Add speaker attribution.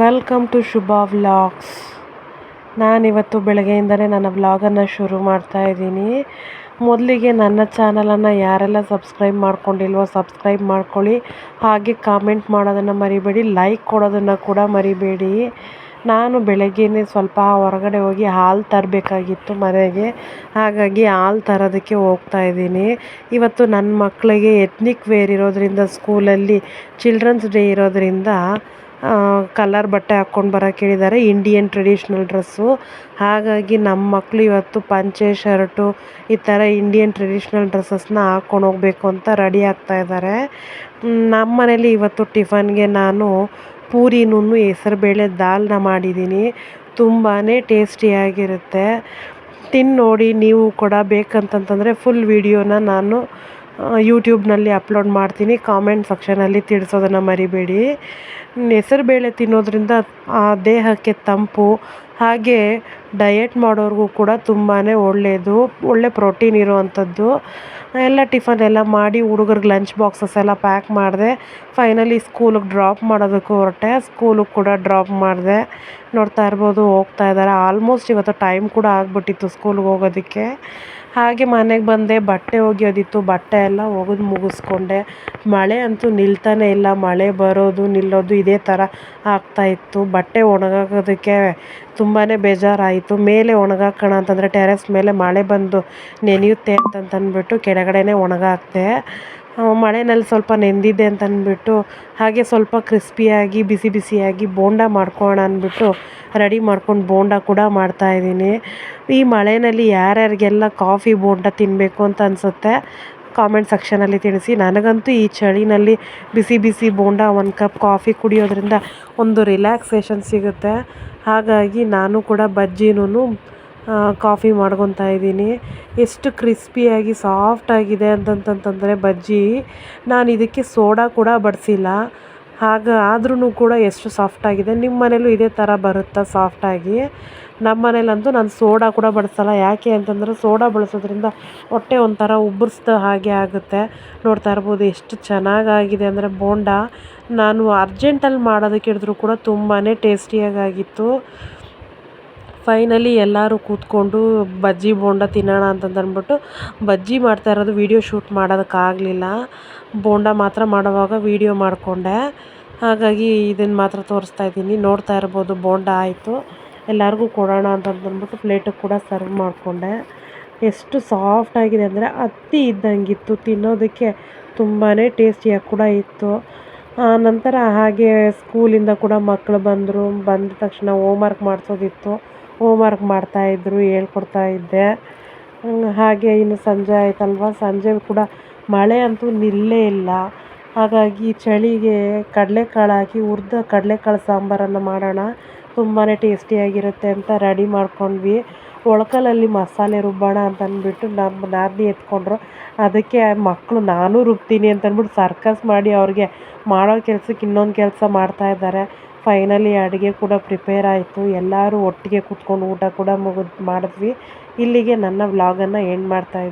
Speaker 1: Welcome to Shubha vlogs. ನಾನಿವತ್ತು ಬೆಳಗ್ಗೆಯಿಂದಲೇ ನನ್ನ ವ್ಲಾಗನ್ನು ಶುರು ಮಾಡ್ತಾ ಇದ್ದೀನಿ. ಮೊದಲಿಗೆ ನನ್ನ ಚಾನಲನ್ನು ಯಾರೆಲ್ಲ ಸಬ್ಸ್ಕ್ರೈಬ್ ಮಾಡ್ಕೊಂಡಿಲ್ವೋ ಸಬ್ಸ್ಕ್ರೈಬ್ ಮಾಡ್ಕೊಳ್ಳಿ. ಹಾಗೆ ಕಾಮೆಂಟ್ ಮಾಡೋದನ್ನು ಮರಿಬೇಡಿ, ಲೈಕ್ ಕೊಡೋದನ್ನು ಕೂಡ ಮರಿಬೇಡಿ. ನಾನು ಬೆಳಗ್ಗೆನೇ ಸ್ವಲ್ಪ ಹೊರಗಡೆ ಹೋಗಿ ಹಾಲು ತರಬೇಕಾಗಿತ್ತು ಮನೆಗೆ. ಹಾಗಾಗಿ ಹಾಲು ತರೋದಕ್ಕೆ ಹೋಗ್ತಾ ಇದ್ದೀನಿ. ಇವತ್ತು ನನ್ನ ಮಕ್ಕಳಿಗೆ ಎತ್ನಿಕ್ ವೇರ್ ಇರೋದರಿಂದ ಸ್ಕೂಲಲ್ಲಿ ಚಿಲ್ಡ್ರನ್ಸ್ ಡೇ ಇರೋದರಿಂದ ಕಲರ್ ಬಟ್ಟೆ ಹಾಕ್ಕೊಂಡು ಬರಕ್ಕೆ ಹೇಳಿದ್ದಾರೆ. ಇಂಡಿಯನ್ ಟ್ರೆಡಿಷ್ನಲ್ ಡ್ರೆಸ್ಸು ಹಾಗಾಗಿ ನಮ್ಮ ಮಕ್ಕಳು ಇವತ್ತು ಪಂಚೆ, ಶರ್ಟು ಈ ಥರ ಇಂಡಿಯನ್ ಟ್ರೆಡಿಷ್ನಲ್ ಡ್ರೆಸ್ಸಸ್ನ ಹಾಕೊಂಡು ಹೋಗಬೇಕು ಅಂತ ರೆಡಿ ಆಗ್ತಾ ಇದ್ದಾರೆ. ನಮ್ಮ ಮನೇಲಿ ಇವತ್ತು ಟಿಫನ್ಗೆ ನಾನು ಪೂರಿನೂ ಹೆಸರುಬೇಳೆ, ದಾಲ್ನ ಮಾಡಿದ್ದೀನಿ. ತುಂಬಾ ಟೇಸ್ಟಿಯಾಗಿರುತ್ತೆ ತಿನ್ನೋಡಿ ನೋಡಿ ನೀವು ಕೂಡ ಬೇಕಂತಂತಂದರೆ ಫುಲ್ ವಿಡಿಯೋನ ನಾನು ಯೂಟ್ಯೂಬ್ನಲ್ಲಿ ಅಪ್ಲೋಡ್ ಮಾಡ್ತೀನಿ. ಕಾಮೆಂಟ್ ಸೆಕ್ಷನಲ್ಲಿ ತಿಳಿಸೋದನ್ನು ಮರಿಬೇಡಿ. ಹೆಸರುಬೇಳೆ ತಿನ್ನೋದ್ರಿಂದ ದೇಹಕ್ಕೆ ತಂಪು, ಹಾಗೆ ಡಯೆಟ್ ಮಾಡೋರಿಗೂ ಕೂಡ ತುಂಬಾ ಒಳ್ಳೆಯದು ಒಳ್ಳೆ ಪ್ರೋಟೀನ್ ಇರುವಂಥದ್ದು ಎಲ್ಲ ಟಿಫನ್ ಎಲ್ಲ ಮಾಡಿ ಹುಡುಗರಿಗೆ ಲಂಚ್ ಬಾಕ್ಸಸ್ ಎಲ್ಲ ಪ್ಯಾಕ್ ಮಾಡಿದೆ. ಫೈನಲಿ ಸ್ಕೂಲಿಗೆ ಡ್ರಾಪ್ ಮಾಡೋದಕ್ಕೂ ಹೊರಟೆ. ಸ್ಕೂಲಿಗೆ ಕೂಡ ಡ್ರಾಪ್ ಮಾಡಿದೆ. ನೋಡ್ತಾ ಇರ್ಬೋದು, ಹೋಗ್ತಾ ಇದ್ದಾರೆ ಆಲ್ಮೋಸ್ಟ್ ಇವತ್ತು ಟೈಮ್ ಕೂಡ ಆಗಿಬಿಟ್ಟಿತ್ತು ಸ್ಕೂಲ್ಗೆ ಹೋಗೋದಕ್ಕೆ. ಹಾಗೆ ಮನೆಗೆ ಬಂದೆ, ಬಟ್ಟೆ ಒಗೆಯೋದಿತ್ತು, ಬಟ್ಟೆ ಎಲ್ಲ ಒಗೆದು ಮುಗಿಸ್ಕೊಂಡೆ. ಮಳೆ ಅಂತೂ ನಿಲ್ತಾನೆ ಇಲ್ಲ, ಮಳೆ ಬರೋದು, ನಿಲ್ಲೋದು ಇದೇ ಥರ ಆಗ್ತಾಯಿತ್ತು ಬಟ್ಟೆ ಒಣಗಾಕೋದಕ್ಕೆ ತುಂಬಾ ಬೇಜಾರಾಯಿತು. ಮೇಲೆ ಒಣಗಾಕೋಣ ಅಂತಂದರೆ ಟೆರೆಸ್ ಮೇಲೆ ಮಳೆ ಬಂದು ನೆನೆಯುತ್ತೆ ಅಂತಂತಂದ್ಬಿಟ್ಟು ಕೆಳಗಡೆನೇ ಒಣಗಾಕ್ದೆ. ಮಳೆನಲ್ಲಿ ಸ್ವಲ್ಪ ನೆಂದಿದೆ ಅಂತ ಅಂದ್ಬಿಟ್ಟು ಹಾಗೆ ಸ್ವಲ್ಪ ಕ್ರಿಸ್ಪಿಯಾಗಿ, ಬಿಸಿ ಬಿಸಿಯಾಗಿ ಬೋಂಡ ಮಾಡ್ಕೋಣ ಅಂದ್ಬಿಟ್ಟು ರೆಡಿ ಮಾಡ್ಕೊಂಡು ಬೋಂಡ ಕೂಡ ಮಾಡ್ತಾಯಿದ್ದೀನಿ ಈ ಮಳೆಯಲ್ಲಿ ಯಾರ್ಯಾರಿಗೆಲ್ಲ ಕಾಫಿ ಬೋಂಡ ತಿನ್ನಬೇಕು ಅಂತ ಅನಿಸುತ್ತೆ, ಕಾಮೆಂಟ್ ಸೆಕ್ಷನಲ್ಲಿ ತಿಳಿಸಿ. ನನಗಂತೂ ಈ ಚಳಿನಲ್ಲಿ ಬಿಸಿ ಬಿಸಿ ಬೋಂಡ ಒಂದು ಕಪ್ ಕಾಫಿ ಕುಡಿಯೋದ್ರಿಂದ ಒಂದು ರಿಲ್ಯಾಕ್ಸೇಷನ್ ಸಿಗುತ್ತೆ. ಹಾಗಾಗಿ ನಾನು ಕೂಡ ಬಜ್ಜಿನೂ ಕಾಫಿ ಮಾಡ್ಕೊತಾ ಇದ್ದೀನಿ. ಎಷ್ಟು ಕ್ರಿಸ್ಪಿಯಾಗಿ ಸಾಫ್ಟಾಗಿದೆ ಅಂತಂತಂತಂದರೆ ಬಜ್ಜಿ, ನಾನು ಇದಕ್ಕೆ ಸೋಡಾ ಕೂಡ ಬಡಿಸಿಲ್ಲ. ಆಗ ಆದ್ರೂ ಕೂಡ ಎಷ್ಟು ಸಾಫ್ಟಾಗಿದೆ ನಿಮ್ಮ ಮನೇಲೂ ಇದೇ ಥರ ಬರುತ್ತಾ ಸಾಫ್ಟಾಗಿ ನಮ್ಮ ಮನೇಲಂತೂ ನಾನು ಸೋಡಾ ಕೂಡ ಬಳಸಲ್ಲ ಯಾಕೆ ಅಂತಂದರೆ ಸೋಡಾ ಬಳಸೋದ್ರಿಂದ ಹೊಟ್ಟೆ ಒಂಥರ ಉಬ್ಬರಿಸ್ದ ಹಾಗೆ ಆಗುತ್ತೆ. ನೋಡ್ತಾ ಇರ್ಬೋದು ಎಷ್ಟು ಚೆನ್ನಾಗಾಗಿದೆ ಅಂದರೆ ಬೋಂಡ. ನಾನು ಅರ್ಜೆಂಟಲ್ಲಿ ಮಾಡೋದಕ್ಕೆ ಹಿಡಿದ್ರು ಕೂಡ ತುಂಬಾ ಟೇಸ್ಟಿಯಾಗಿತ್ತು ಫೈನಲಿ ಎಲ್ಲರೂ ಕೂತ್ಕೊಂಡು ಬಜ್ಜಿ ಬೋಂಡ ತಿನ್ನೋಣ ಅಂತಂದು ಬಜ್ಜಿ ಮಾಡ್ತಾ ಇರೋದು ವೀಡಿಯೋ ಶೂಟ್ ಮಾಡೋದಕ್ಕಾಗಲಿಲ್ಲ. ಬೋಂಡ ಮಾತ್ರ ಮಾಡುವಾಗ ವೀಡಿಯೋ ಮಾಡಿಕೊಂಡೆ. ಹಾಗಾಗಿ ಇದನ್ನು ಮಾತ್ರ ತೋರಿಸ್ತಾ ಇದ್ದೀನಿ. ನೋಡ್ತಾ ಇರ್ಬೋದು, ಬೋಂಡ ಆಯಿತು. ಎಲ್ಲರಿಗೂ ಕೊಡೋಣ ಅಂತಂದ್ಬಿಟ್ಟು ಪ್ಲೇಟಿಗೆ ಕೂಡ ಸರ್ವ್ ಮಾಡಿಕೊಂಡೆ. ಎಷ್ಟು ಸಾಫ್ಟ್ ಆಗಿದೆ ಅಂದರೆ ಅತ್ತಿ ಇದ್ದಂಗಿತ್ತು. ತಿನ್ನೋದಕ್ಕೆ ತುಂಬಾ ಟೇಸ್ಟಿಯಾಗಿ ಕೂಡ ಇತ್ತು. ನಂತರ ಹಾಗೆ ಸ್ಕೂಲಿಂದ ಕೂಡ ಮಕ್ಕಳು ಬಂದರು. ಬಂದ ತಕ್ಷಣ ಹೋಮ್ವರ್ಕ್ ಮಾಡಿಸೋದಿತ್ತು. ಹೋಮ್ವರ್ಕ್ ಮಾಡ್ತಾಯಿದ್ರು ಹೇಳ್ಕೊಡ್ತಾ ಇದ್ದೆ. ಹಾಗೆ ಇನ್ನು ಸಂಜೆ ಆಯಿತಲ್ವ? ಸಂಜೆ ಕೂಡ ಮಳೆ ಅಂತೂ ನಿಲ್ಲೇ ಇಲ್ಲ. ಹಾಗಾಗಿ ಚಳಿಗೆ ಕಡಲೆಕಾಳು ಹಾಕಿ ಹುರ್ದ ಕಡಲೆಕಾಳು ಸಾಂಬಾರನ್ನು ಮಾಡೋಣ. ತುಂಬಾ ಟೇಸ್ಟಿಯಾಗಿರುತ್ತೆ ಅಂತ ರೆಡಿ ಮಾಡ್ಕೊಂಡ್ವಿ. ಒಳ್ಕಲಲ್ಲಿ ಮಸಾಲೆ ರುಬ್ಬೋಣ ಅಂತ ಅಂದ್ಬಿಟ್ಟು ನಮ್ಮ ನಾದಿನಿ ಎತ್ಕೊಂಡ್ರು. ಅದಕ್ಕೆ ಮಕ್ಕಳು ನಾನು ರುಬ್ತೀನಿ ಅಂತಂದ್ಬಿಟ್ಟು ಸರ್ಕಸ್ ಮಾಡಿ ಅವ್ರಿಗೆ ಮಾಡೋ ಕೆಲ್ಸಕ್ಕೆ ಇನ್ನೊಂದು ಕೆಲಸ ಮಾಡ್ತಾಯಿದ್ದಾರೆ ಫೈನಲಿ ಅಡುಗೆ ಕೂಡ ಪ್ರಿಪೇರ್ ಆಯಿತು. ಎಲ್ಲರೂ ಒಟ್ಟಿಗೆ ಕೂತ್ಕೊಂಡು ಊಟ ಕೂಡ ಮುಗಿದು ಮಾಡಿದ್ವಿ. ಇಲ್ಲಿಗೆ ನನ್ನ ವ್ಲಾಗನ್ನು ಎಂಡ್ ಮಾಡ್ತಾಯಿದ್ದೀನಿ